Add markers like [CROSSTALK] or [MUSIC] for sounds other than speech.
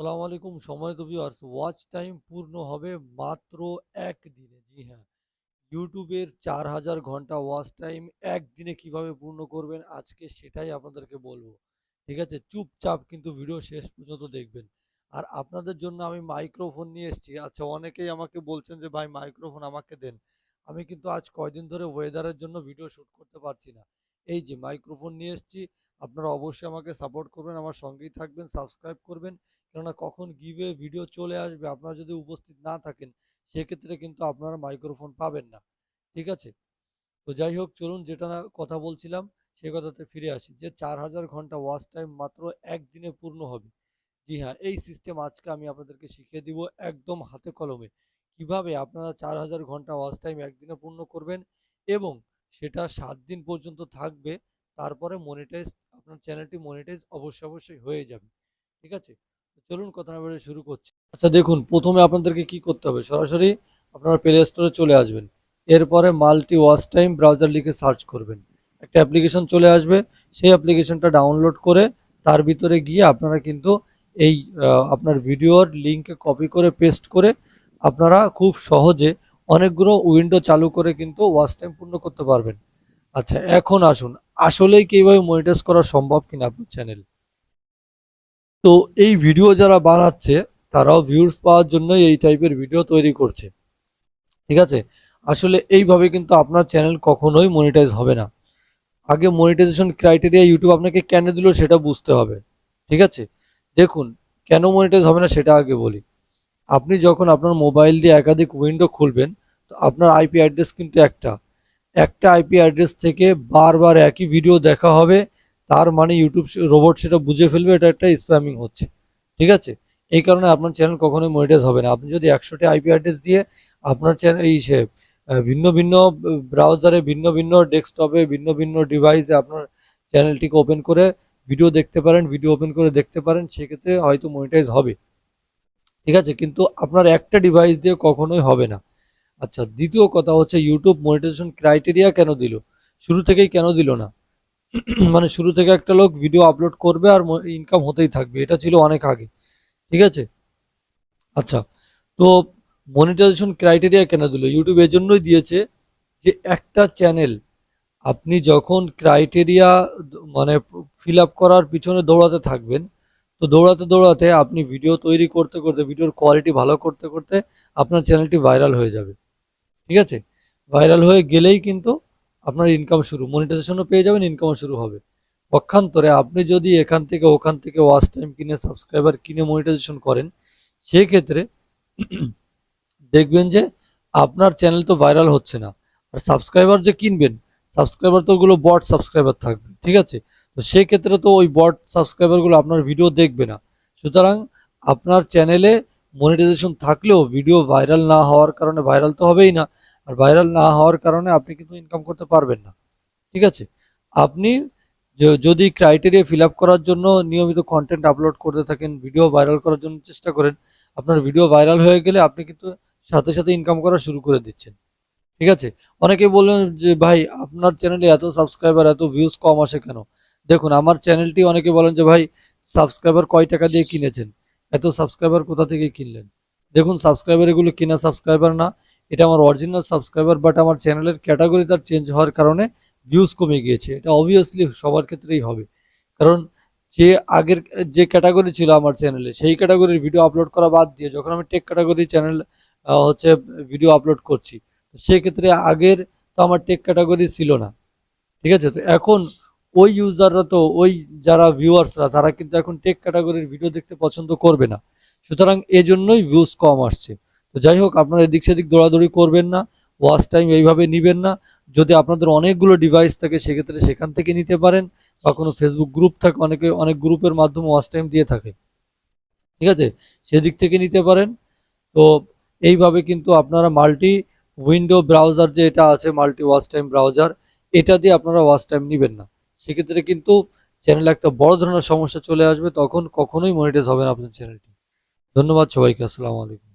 আসসালামু আলাইকুম। সম্মানিত ভিউয়ার্স ওয়াচ টাইম পূর্ণ হবে মাত্র একদিনে জি হ্যাঁ ইউটিউবের চার হাজার ঘণ্টা ওয়াচ টাইম একদিনে কীভাবে পূর্ণ করবেন, আজকে সেটাই আপনাদেরকে বলব। ঠিক আছে, চুপচাপ কিন্তু ভিডিও শেষ পর্যন্ত দেখবেন। আর আপনাদের জন্য আমি মাইক্রোফোন নিয়ে এসেছি। আচ্ছা অনেকেই আমাকে বলছেন যে, ভাই মাইক্রোফোন আমাকে দেন। আমি কিন্তু আজ কয়দিন ধরে ওয়েদারের জন্য ভিডিও শ্যুট করতে পারছি না। এই যে মাইক্রোফোন নিয়ে এসেছি। আপনারা অবশ্যই আমাকে সাপোর্ট করবেন, আমার সঙ্গেই থাকবেন সাবস্ক্রাইব করবেন। কেননা কখন গিভে ভিডিও চলে আসবে, আপনারা যদি উপস্থিত না থাকেন, সেক্ষেত্রে কিন্তু আপনারা মাইক্রোফোন পাবেন না। ঠিক আছে? তো যাই হোক, চলুন যেটা কথা বলছিলাম সেই কথাতে ফিরে আসি। যে চার হাজার ঘণ্টা ওয়াচ টাইম মাত্র একদিনে পূর্ণ হবে। জি হ্যাঁ এই সিস্টেম আজকে আমি আপনাদেরকে শিখিয়ে দিব একদম হাতে কলমে। কীভাবে আপনারা চার হাজার ঘণ্টা ওয়াচ টাইম একদিনে পূর্ণ করবেন এবং সেটা সাত দিন পর্যন্ত থাকবে, তারপরে মনিটাইজ আপনার চ্যানেলটি মনিটাইজ অবশ্যই অবশ্যই হয়ে যাবে। ঠিক আছে? চলুন কথা বলে শুরু করছি। আচ্ছা দেখুন, প্রথমে আপনাদেরকে কি করতে হবে? সরাসরি আপনারা প্লে স্টোরে চলে আসবেন। এরপরে মাল্টি ওয়াচ টাইম ব্রাউজার লিখে সার্চ করবেন। একটা অ্যাপ্লিকেশন চলে আসবে। সেই অ্যাপ্লিকেশনটা ডাউনলোড করে তার ভিতরে গিয়ে আপনারা কিন্তু এই আপনার ভিডিওর লিঙ্কে কপি করে পেস্ট করে আপনারা খুব সহজে অনেকগুলো উইন্ডো চালু করে কিন্তু ওয়াচ টাইম পূর্ণ করতে পারবেন। আচ্ছা এখন আসুন। আসলেই কি এইভাবে মনিটাইজ করা সম্ভব কিনা আপনার চ্যানেল তো এই ভিডিও যারা বানাচ্ছে, তারাও ভিউজ পাওয়ার জন্য এই টাইপের ভিডিও তৈরি করছে। ঠিক আছে? আসলে এইভাবে কিন্তু আপনার চ্যানেল কখনোই মনিটাইজ হবে না। আগে মনিটাইজেশন ক্রাইটেরিয়া ইউটিউব আপনাকে কেন দিল সেটা বুঝতে হবে। ঠিক আছে? দেখুন, কেন মনিটাইজ হবে না সেটা আগে বলি। আপনি যখন আপনার মোবাইল দিয়ে একাধিক উইন্ডো খুলবেন, তো আপনার আইপি অ্যাড্রেস কিন্তু একটা। একটা আইপি অ্যাড্রেস থেকে বারবার একই ভিডিও দেখা হবে তার মানে ইউটিউব রোবট সেটা বুঝে ফেলবে, এটা একটা স্প্যামিং হচ্ছে। ঠিক আছে? এই কারণে আপনার চ্যানেল কখনোই মনিটাইজ হবে না। আপনি যদি একশোটি আইপি অ্যাড্রেস দিয়ে আপনার চ্যানেল এই সে ভিন্ন ভিন্ন ব্রাউজারে ভিন্ন ভিন্ন ডেস্কটপে ভিন্ন ভিন্ন ডিভাইসে আপনার চ্যানেলটিকে ওপেন করে ভিডিও দেখতে পারেন ভিডিও ওপেন করে দেখতে পারেন, সেক্ষেত্রে হয়তো মনিটাইজ হবে। ঠিক আছে? কিন্তু আপনার একটা ডিভাইস দিয়ে কখনোই হবে না। আচ্ছা দ্বিতীয় কথা হচ্ছে ইউটিউব মনিটাইজেশন ক্রাইটেরিয়া কেন দিল? শুরু থেকেই কেন দিল না? [CLEARS THROAT] মানে শুরু থেকে একটা লোক ভিডিও আপলোড করবে আর ইনকাম হতেই থাকবে। এটা ছিল অনেক আগে। ঠিক আছে? আচ্ছা তো মনিটাইজেশন ক্রাইটেরিয়া কেন দিল? ইউটিউব এর জন্যই দিয়েছে যে একটা চ্যানেল আপনি যখন ক্রাইটেরিয়া মানে ফিল আপ করার পিছনে দৌড়াতে থাকবেন, তো দৌড়াতে দৌড়াতে আপনি ভিডিও তৈরি করতে করতে ভিডিওর কোয়ালিটি ভালো করতে করতে আপনার চ্যানেলটি ভাইরাল হয়ে যাবে। ঠিক আছে? ভাইরাল হয়ে গেলেই কিন্তু আপনার ইনকাম শুরু মনিটাইজেশনও পেয়ে যাবেন ইনকামও শুরু হবে। পক্ষান্তরে আপনি যদি এখান থেকে ওখান থেকে ওয়াচ টাইম কিনে সাবস্ক্রাইবার কিনে মনিটাইজেশন করেন, সেক্ষেত্রে দেখবেন যে আপনার চ্যানেল তো ভাইরাল হচ্ছে না। আর সাবস্ক্রাইবার যে কিনবেন সাবস্ক্রাইবার তো ওগুলো বট সাবস্ক্রাইবার থাকবে, ঠিক আছে? তো সেক্ষেত্রে তো ওই বট সাবস্ক্রাইবারগুলো আপনার ভিডিও দেখবে না। সুতরাং আপনার চ্যানেলে মনিটাইজেশন থাকলেও ভিডিও ভাইরাল না হওয়ার কারণে ভাইরাল তো হবেই না। আর ভাইরাল না হওয়ার কারণে আপনি কিন্তু ইনকাম করতে পারবেন না। ঠিক আছে? আপনি যদি ক্রাইটেরিয়া ফিল করার জন্য নিয়মিত কন্টেন্ট আপলোড করতে থাকেন ভিডিও ভাইরাল করার জন্য চেষ্টা করেন, আপনার ভিডিও ভাইরাল হয়ে গেলে আপনি কিন্তু সাথে সাথে ইনকাম করা শুরু করে দিচ্ছেন। ঠিক আছে? অনেকে বললেন যে, ভাই, আপনার চ্যানেলে এত সাবস্ক্রাইবার এত ভিউজ কম আসে কেন? দেখুন, আমার চ্যানেলটি অনেকে বলেন যে, ভাই সাবস্ক্রাইবার কয় টাকা দিয়ে কিনেছেন? এত সাবস্ক্রাইবার কোথা থেকে কিনলেন? দেখুন সাবস্ক্রাইবার এগুলো কিনা সাবস্ক্রাইবার না এটা আমার অরিজিনাল সাবস্ক্রাইবার বাট আমার চ্যানেলের ক্যাটাগরি তার চেঞ্জ হওয়ার কারণে ভিউজ কমে গিয়েছে। এটা অবভিয়াসলি সবার ক্ষেত্রেই হবে। কারণ যে আগের, যে ক্যাটাগরি ছিল আমার চ্যানেলে সেই ক্যাটাগরির ভিডিও আপলোড করা বাদ দিয়ে যখন আমি টেক ক্যাটাগরি চ্যানেল হচ্ছে ভিডিও আপলোড করছি সেক্ষেত্রে আগের তো আমার টেক ক্যাটাগরি ছিল না। ঠিক আছে? তো এখন ওই ইউজাররা তো, ওই যারা ভিউয়ার্সরা তারা কিন্তু এখন টেক ক্যাটাগরির ভিডিও দেখতে পছন্দ করবে না। সুতরাং এজন্যই ভিউজ কম আসছে। তো যাই হোক, আপনারা এদিক সেদিক দৌড়াদৌড়ি করবেন না ওয়াচ টাইম এইভাবে নেবেন না। যদি আপনাদের অনেকগুলো ডিভাইস থাকে, সেক্ষেত্রে সেখান থেকে নিতে পারেন বা কোনো ফেসবুক গ্রুপ থাকে, অনেকে, অনেক গ্রুপের মাধ্যমে ওয়াচ টাইম দিয়ে থাকে। ঠিক আছে? সেদিক থেকে নিতে পারেন। তো এইভাবে কিন্তু আপনারা মাল্টি উইন্ডো ব্রাউজার যে এটা আছে মাল্টি ওয়াচ টাইম ব্রাউজার এটা দিয়ে আপনারা ওয়াচ টাইম নেবেন না। সেক্ষেত্রে কিন্তু চ্যানেলে একটা বড় ধরনের সমস্যা চলে আসবে, তখন কখনোই মনিটাইজ হবে না আপনার চ্যানেলটি ধন্যবাদ সবাইকে, আসসালামু আলাইকুম।